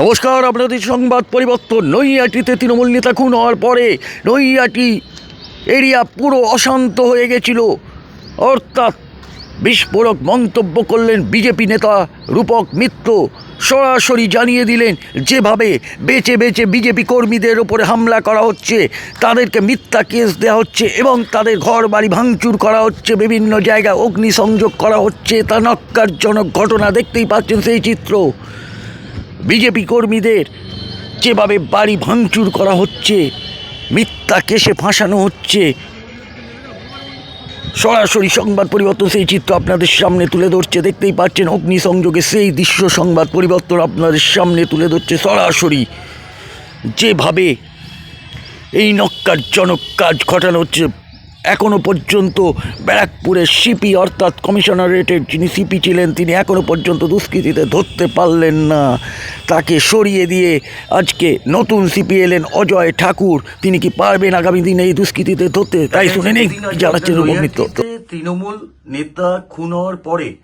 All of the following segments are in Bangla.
নমস্কার, আপনাদের সংবাদ পরিবর্তন। নৈয়াটিতে তৃণমূল নেতা খুন হওয়ার পরে নৈয়াটি এরিয়া পুরো অশান্ত হয়ে গেছিল। অর্থাৎ বিস্ফোরক মন্তব্য করলেন বিজেপি নেতা রূপক মিত্র। সরাসরি জানিয়ে দিলেন, যেভাবে বেঁচে বেছে বিজেপি কর্মীদের ওপরে হামলা করা হচ্ছে, তাদেরকে মিথ্যা কেস দেওয়া হচ্ছে এবং তাদের ঘর বাড়ি ভাঙচুর করা হচ্ছে, বিভিন্ন জায়গায় অগ্নিসংযোগ করা হচ্ছে। তা নক্কারজনক ঘটনা দেখতেই পাচ্ছেন সেই চিত্র। বিজেপি কর্মীদের যেভাবে বাড়ি ভাঙচুর করা হচ্ছে, মিথ্যা কেসে ফাঁসানো হচ্ছে, সরাসরি সংবাদ পরিবর্তন, সেই চিত্র আপনাদের সামনে তুলে ধরছে, দেখতেই পাচ্ছেন অগ্নিসংযোগে সেই দৃশ্য সংবাদ পরিবর্তন আপনাদের সামনে তুলে ধরছে সরাসরি। যেভাবে এই নক্কারজনক কাজ ঘটানো হচ্ছে এখনও পর্যন্ত ব্যারাকপুরের সিপি অর্থাৎ কমিশনারেটের যিনি সিপি ছিলেন তিনি এখনও পর্যন্ত দুষ্কৃতীতে ধরতে পারলেন না। তাকে সরিয়ে দিয়ে আজকে নতুন সিপি এলেন অজয় ঠাকুর। তিনি কি পারবেন আগামী দিনে এই দুষ্কৃতীতে ধরতে? তাই শুনে নেই আজকে জানাচ্ছেন আপনাদের রূপক মিত্র নৈহাটিতে তৃণমূল নেতা খুন হওয়ার পরে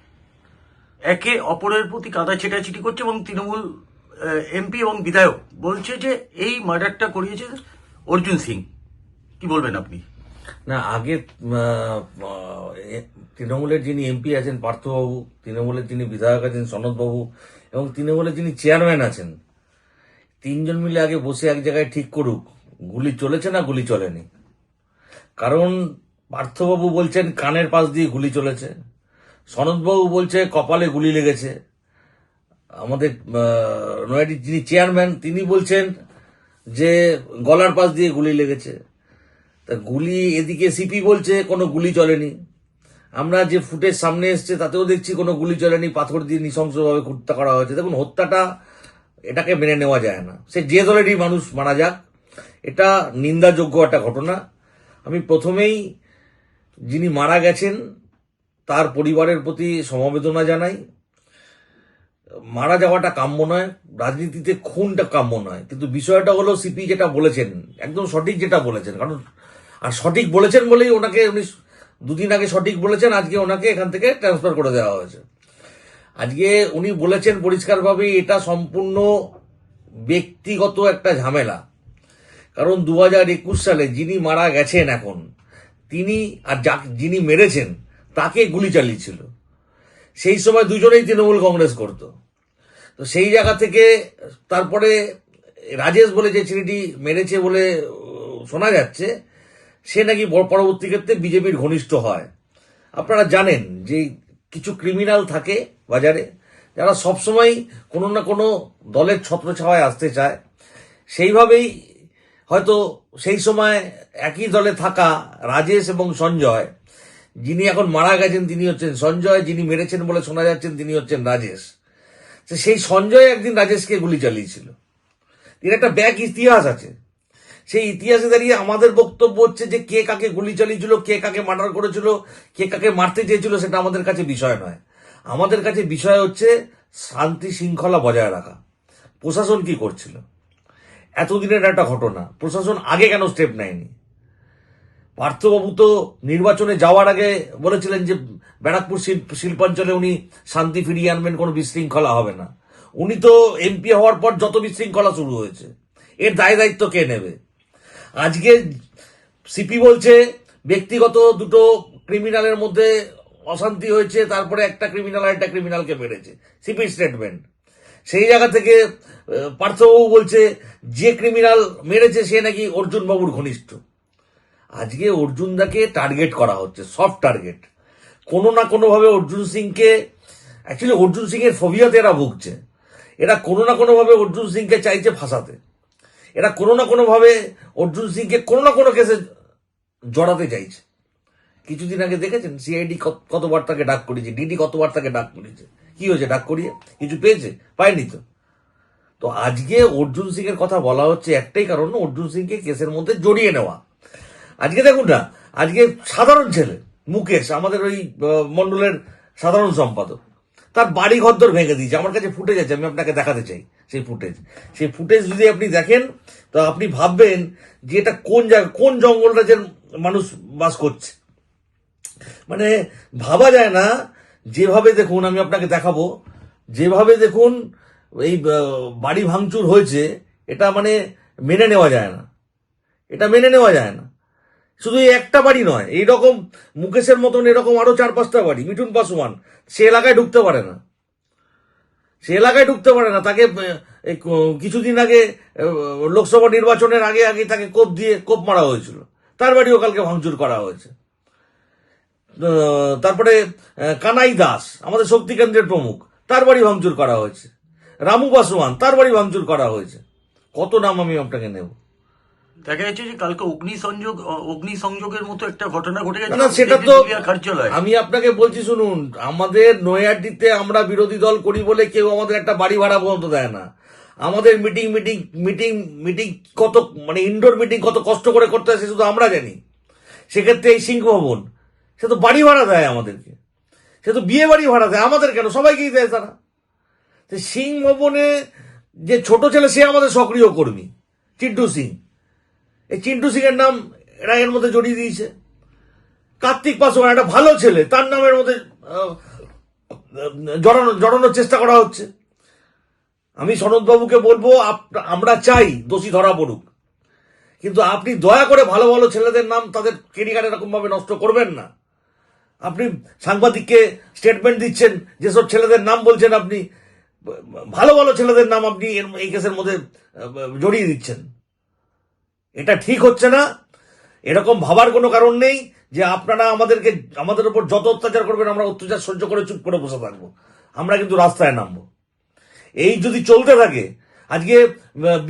একে অপরের প্রতি কাদা ছেটাছিটি করছে এবং তৃণমূল এমপি এবং বিধায়ক বলছে যে এই মার্ডারটা করিয়েছে অর্জুন সিং। কি বলবেন আপনি? না আগে তৃণমূলের যিনি এমপি আছেন পার্থবাবু তৃণমূলের যিনি বিধায়ক আছেন সনদবাবু এবং তৃণমূলের যিনি চেয়ারম্যান আছেন তিনজন মিলে আগে বসে এক জায়গায় ঠিক করুক। গুলি চলেছে না গুলি চলেনি? কারণ পার্থবাবু বলছেন কানের পাশ দিয়ে গুলি চলেছে। সনদবাবু বলছে কপালে গুলি লেগেছে। আমাদের আহ, নয়াটির যিনি চেয়ারম্যান তিনি বলছেন যে গলার পাশ দিয়ে গুলি লেগেছে। তা গুলি এদিকে সিপি বলছে, কোনো গুলি চলেনি। আমরা যে ফুটেজ সামনে এসছে, তাতেও দেখছি কোনো গুলি চলেনি, পাথর দিয়ে নৃশংসভাবে হত্যা করা হয়েছে। দেখুন, হত্যাটা এটাকে মেনে নেওয়া যায় না। সে যে দলেরই মানুষ, মারা যাক। এটা নিন্দাযোগ্য একটা ঘটনা। আমি প্রথমেই যিনি মারা গেছেন, তার পরিবারের প্রতি সমবেদনা জানাই। মারা যাওয়াটা কাম্য নয়, রাজনীতিতে খুনটা কাম্য নয়। কিন্তু বিষয়টা হলো সিপি যেটা বলেছেন, একদম সঠিক যেটা বলেছেন, কারণ আর সঠিক বলেছেন বলেই ওনাকে উনি দুদিন আগে সঠিক বলেছেন, আজকে ওনাকে এখান থেকে ট্রান্সফার করে দেওয়া হয়েছে। আজকে উনি বলেছেন পরিষ্কারভাবে এটা সম্পূর্ণ ব্যক্তিগত একটা ঝামেলা। কারণ দু হাজার একুশ সালে যিনি মারা গেছেন এখন, তিনি আর যা যিনি মেরেছেন, তাকে গুলি চালিয়েছিল। সেই সময় দুজনেই তৃণমূল কংগ্রেস করত। তো সেই জায়গা থেকে তারপরে রাজেশ বলে যে ছেলেটি মেরেছে বলে শোনা যাচ্ছে সে নাকি পরবর্তী ক্ষেত্রে বিজেপির ঘনিষ্ঠ হয়। আপনারা জানেন যে কিছু ক্রিমিনাল থাকে বাজারে, যারা সবসময় কোনো না কোনো দলের ছত্রছাওয়ায় আসতে চায়। সেইভাবেই হয়তো সেই সময় একই দলে থাকা রাজেশ এবং সঞ্জয়, যিনি এখন মারা গেছেন তিনি হচ্ছেন সঞ্জয়, যিনি মেরেছেন বলে শোনা যাচ্ছেন তিনি হচ্ছেন রাজেশ। সেই সঞ্জয় একদিন রাজেশকে গুলি চালিয়েছিল। এর একটা ব্যাক ইতিহাস আছে। সেই ইতিহাসে দাঁড়িয়ে আমাদের বক্তব্য হচ্ছে যে কে কাকে গুলি চালিয়েছিল, কে কাকে মার্ডার করেছিল, কে কাকে মারতে চেয়েছিল, সেটা আমাদের কাছে বিষয় নয়। আমাদের কাছে বিষয় হচ্ছে শান্তি শৃঙ্খলা বজায় রাখা। প্রশাসন কি করছিল? এতদিনের একটা ঘটনা। প্রশাসন আগে কেন স্টেপ নেয়নি? পার্থবাবু তো নির্বাচনে যাওয়ার আগে বলেছিলেন যে ব্যারাকপুর শিল্প শিল্পাঞ্চলে উনি শান্তি ফিরিয়ে আনবেন, কোনো বিশৃঙ্খলা হবে না। উনি তো এমপি হওয়ার পর যত বিশৃঙ্খলা শুরু হয়েছে। এর দায় দায়িত্ব কে নেবে? আজকে সিপি বলছে ব্যক্তিগত দুটো ক্রিমিনালের মধ্যে অশান্তি হয়েছে, তারপরে একটা ক্রিমিনাল আর একটা ক্রিমিনালকে মেরেছে। সিপির স্টেটমেন্ট সেই জায়গা থেকে পার্থবাবু বলছে, যে ক্রিমিনাল মেরেছে সে নাকি অর্জুন বাবুর ঘনিষ্ঠ। আজকে অর্জুনদাকে টার্গেট করা হচ্ছে সফট টার্গেট কোনো না কোনোভাবে অর্জুন সিংকে অ্যাকচুয়ালি অর্জুন সিং এর ফোবিয়াতে এরা ভুগছে। এরা কোনো না কোনোভাবে অর্জুন সিংকে চাইছে ফাঁসাতে। এরা কোনো না কোনোভাবে অর্জুন সিংকে কোনো না কোনো কেসে জড়াতে চাইছে। কিছুদিন আগে দেখেছেন? সিআইডি কতবার তাকে ডাক করেছে ডিডি কতবার তাকে ডাক করেছে কি হয়েছে? ডাক করিয়ে? কিছু পেয়েছে? পায়নি তো। তো আজকে অর্জুন সিং এর কথা বলা হচ্ছে একটাই কারণ অর্জুন সিংকে কেসের মধ্যে জড়িয়ে নেওয়া। আজকে দেখুন না আজকে সাধারণ ছেলে মুকেশ আমাদের ওই আহ, মণ্ডলের সাধারণ সম্পাদক তার বাড়ি ঘরদর ভেঙে দিয়েছে। আমার কাছে ফুটে আছে আমি আপনাকে দেখাতে চাই। সেই ফুটেজ সেই ফুটেজ যদি আপনি দেখেন, তো আপনি ভাববেন যে এটা কোন জায়গা কোন জঙ্গলটা রাজ্যের মানুষ বাস করছে। মানে ভাবা যায় না, যেভাবে দেখুন, আমি আপনাকে দেখাবো, যেভাবে দেখুন, এই বাড়ি ভাঙচুর হয়েছে, এটা মানে মেনে নেওয়া যায় না। এটা মেনে নেওয়া যায় না। শুধু এই একটা বাড়ি নয়, এইরকম মুকেশের মতন এরকম আরও চার পাঁচটা বাড়ি, মিঠুন পাসওয়ান সে এলাকায় ঢুকতে পারে না। সে এলাকায় ঢুকতে পারে না। তাকে কিছুদিন আগে লোকসভা নির্বাচনের আগে আগে তাকে কোপ দিয়ে, কোপ মারা হয়েছিল। তার বাড়িও কালকে ভাঙচুর করা হয়েছে। তারপরে কানাই দাস, আমাদের শক্তি কেন্দ্রের প্রমুখ, তার বাড়ি ভাঙচুর করা হয়েছে। রামু পাসওয়ান তার বাড়ি ভাঙচুর করা হয়েছে। কত নাম আমি আপনাকে নেব? দেখা যাচ্ছে যে কালকে অগ্নি সংযোগ অগ্নি সংযোগের মতো একটা ঘটনা ঘটে গেছে। না, সেটা তো কার্যালয় আমি আপনাকে বলছি শুনুন আমাদের নৈহাটিতে আমরা বিরোধী দল করি বলে কেউ আমাদের একটা বাড়ি ভাড়া পর্যন্ত দেয় না। আমাদের মিটিং মিটিং মিটিং মিটিং কত মানে ইনডোর মিটিং কত কষ্ট করে করতে হয় সে শুধু আমরা জানি। সেক্ষেত্রে এই সিংহ ভবন সে তো বাড়ি ভাড়া দেয় আমাদেরকে। সে তো বিয়ে বাড়ি ভাড়া দেয় আমাদের কেন? সবাইকেই দেয় তারা। তো সিং ভবনে যে ছোট ছেলে সে আমাদের সক্রিয় কর্মী চিন্টু সিং। এই চিন্টু সিং এর নাম এরা এর মধ্যে জড়িয়ে দিয়েছে। কার্তিক পাসওয়ান একটা ভালো ছেলে, তার নামের মধ্যে জড়ানো, জড়ানোর চেষ্টা করা হচ্ছে। আমি সনদবাবুকে বলব আমরা চাই দোষী ধরা পড়ুক। কিন্তু আপনি দয়া করে ভালো ভালো ছেলেদের নাম তাদের কেরিয়ার এরকম ভাবে নষ্ট করবেন না। আপনি সাংবাদিককে স্টেটমেন্ট দিচ্ছেন, যেসব ছেলেদের নাম বলছেন আপনি, ভালো ভালো ছেলেদের নাম আপনি এই কেসের মধ্যে জড়িয়ে দিচ্ছেন। এটা ঠিক হচ্ছে না। এরকম ভাবার কোনো কারণ নেই যে আপনারা আমাদেরকে, আমাদের উপর যত অত্যাচার করবেন, আমরা অত্যাচার সহ্য করে চুপ করে বসে থাকব। আমরা কিন্তু রাস্তায় নামবো। এই যদি চলতে থাকে, আজকে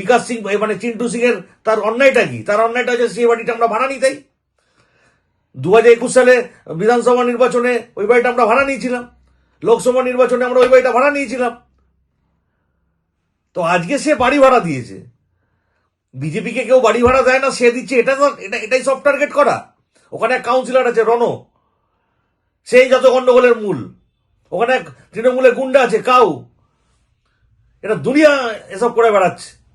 বিকাশ সিং মানে চিন্টু সিং এর তার অন্যায়টা কি? তার অন্যায়টা হচ্ছে সেই বাড়িটা আমরা ভাড়া নিই তাই? দু হাজার একুশ সালে বিধানসভা নির্বাচনে ওই বাড়িটা আমরা ভাড়া নিয়েছিলাম। লোকসভা নির্বাচনে আমরা ওই বাড়িটা ভাড়া নিয়েছিলাম। তো আজকে সে বাড়ি ভাড়া দিয়েছে। বিজেপিকে কেউ বাড়ি ভাড়া দেয় না, সে দিচ্ছে, এটা তো এটা এটাই সব টার্গেট করা। ওখানে এক কাউন্সিলর আছে, রণ। সেই যত গন্ডগোলের মূল। ওখানে এক তৃণমূলের গুন্ডা আছে, কাউ। এটা দুনিয়া এসব করে বেড়াচ্ছে।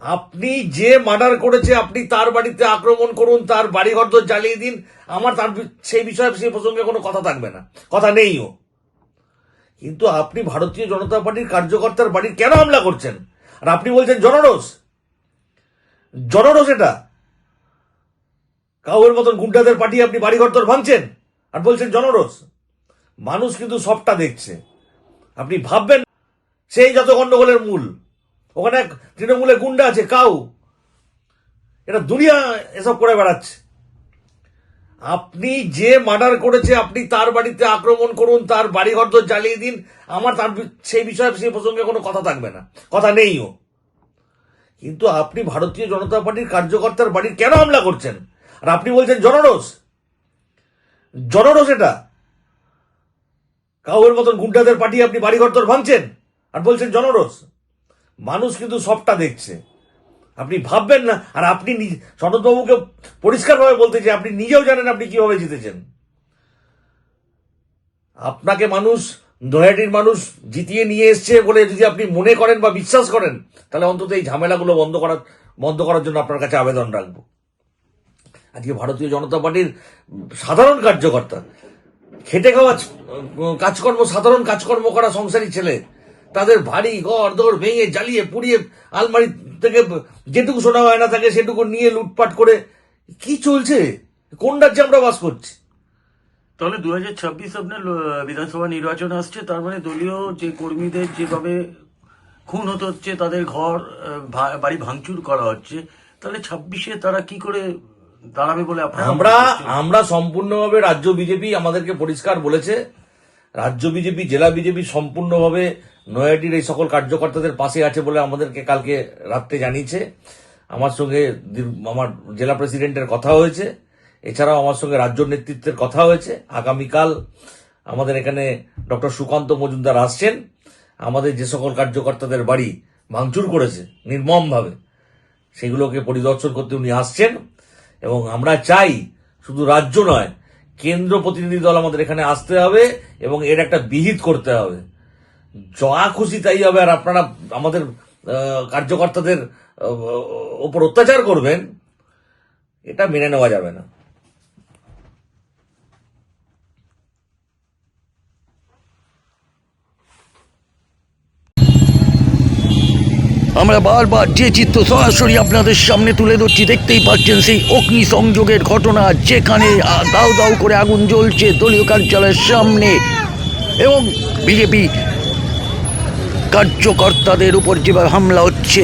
আপনি যে মার্ডার করেছে, আপনি তার বাড়িতে আক্রমণ করুন, তার বাড়ি ঘর দর জ্বালিয়ে দিন, আমার তার সেই বিষয়ে, সেই প্রসঙ্গে কোনো কথা থাকবে না। কথা নেইও কিন্তু আপনি ভারতীয় জনতা পার্টির কার্যকর্তার বাড়ি কেন হামলা করছেন? আর আপনি বলছেন জনরোষ। জনরোষ এটা। কাউয়ের মতন গুন্ডাদের পাঠিয়ে আপনি বাড়িঘর তোর ভাঙছেন আর বলছেন জনরস মানুষ কিন্তু সবটা দেখছে। আপনি ভাববেন সেই যত গন্ডগোলের মূল। ওখানে এক তৃণমূলের গুন্ডা আছে, কাউ। এটা দুনিয়া এসব করে বেড়াচ্ছে। আপনি যে মার্ডার করেছে, আপনি তার বাড়িতে আক্রমণ করুন, তার বাড়ি ঘর দর জ্বালিয়ে দিন, আমার তার সেই বিষয়ে সেই প্রসঙ্গে কোনো কথা থাকবে না। কথা নেইও। কিন্তু আপনি ভারতীয় জনতা পার্টির কার্যকর্তার বাড়ির কেন হামলা করছেন? আর আপনি বলছেন জনরোষ। জনরোষ এটা। কাউয়ের মতন গুন্ডাদের পাঠিয়ে আপনি বাড়িঘর তোর ভাঙছেন আর বলছেন জনরোষ। মানুষ কিন্তু সবটা দেখছে। আপনি ভাববেন না, আর আপনি সনদবাবুকে পরিষ্কারভাবে বলতে চাই, আপনি নিজেও জানেন আপনি কীভাবে জিতেছেন। আপনাকে মানুষ নয়াটির মানুষ জিতিয়ে নিয়ে এসছে বলে যদি আপনি মনে করেন বা বিশ্বাস করেন, তাহলে অন্তত এই ঝামেলাগুলো বন্ধ করার বন্ধ করার জন্য আপনার কাছে আবেদন রাখব। আজকে ভারতীয় জনতা পার্টির সাধারণ কার্যকর্তা, খেটে খাওয়া কাজকর্ম, সাধারণ কাজকর্ম করা সংসারী ছেলে, তাদের ভারী ঘর, দর ভেঙে, জ্বালিয়ে, পুড়িয়ে, আলমারি থেকে যেটুকু শোনা হয় না থাকে সেটুকু নিয়ে লুটপাট করে, কি চলছে? কোন রাজ্যে আমরা বাস করছি? তাহলে দু হাজার ছাব্বিশ আপনার বিধানসভা নির্বাচন আসছে তার মানে দলীয় যে কর্মীদের যেভাবে খুন হতে হচ্ছে তাদের ঘর বাড়ি ভাঙচুর করা হচ্ছে তাহলে ছাব্বিশে তারা কি করে দাঁড়াবে বলে আমরা আমরা সম্পূর্ণভাবে রাজ্য বিজেপি আমাদেরকে পরিষ্কার বলেছে রাজ্য বিজেপি জেলা বিজেপি সম্পূর্ণভাবে নয়াটির এই সকল কার্যকর্তাদের পাশে আছে বলে আমাদেরকে কালকে রাত্রে জানিয়েছে। আমার সঙ্গে আমার জেলা প্রেসিডেন্টের কথা হয়েছে। এছাড়াও আমার সঙ্গে রাজ্য নেতৃত্বের কথা হয়েছে। আগামীকাল আমাদের এখানে ডক্টর সুকান্ত মজুমদার আসছেন। আমাদের যে সকল কার্যকর্তাদের বাড়ি ভাঙচুর করেছে, নির্মমভাবে, সেগুলোকে পরিদর্শন করতে উনি আসছেন। এবং আমরা চাই শুধু রাজ্য নয়, কেন্দ্র প্রতিনিধি দল আমাদের এখানে আসতে হবে এবং এর একটা বিহিত করতে হবে। যা খুশি তাই হবে, আর আপনারা আমাদের কার্যকর্তাদের ওপর অত্যাচার করবেন, এটা মেনে নেওয়া যাবে না। আমরা বারবার যে চিত্র সরাসরি আপনাদের সামনে তুলে ধরছি, দেখতেই পাচ্ছেন সেই অগ্নি সংযোগের ঘটনা, যেখানে দাউ দাউ করে আগুন জ্বলছে দলীয় কার্যালয়ের সামনে। এবং বিজেপি কার্যকর্তাদের উপর যেভাবে হামলা হচ্ছে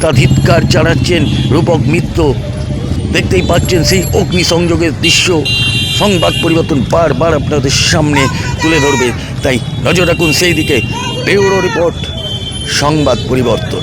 তা ধিৎকার জানাচ্ছেন রূপক মিত্র। দেখতেই পাচ্ছেন সেই অগ্নি সংযোগের দৃশ্য। সংবাদ পরিবর্তন বারবার আপনাদের সামনে তুলে ধরবে। তাই নজর রাখুন সেই দিকে ব্যুরো রিপোর্ট, সংবাদ পরিবর্তন।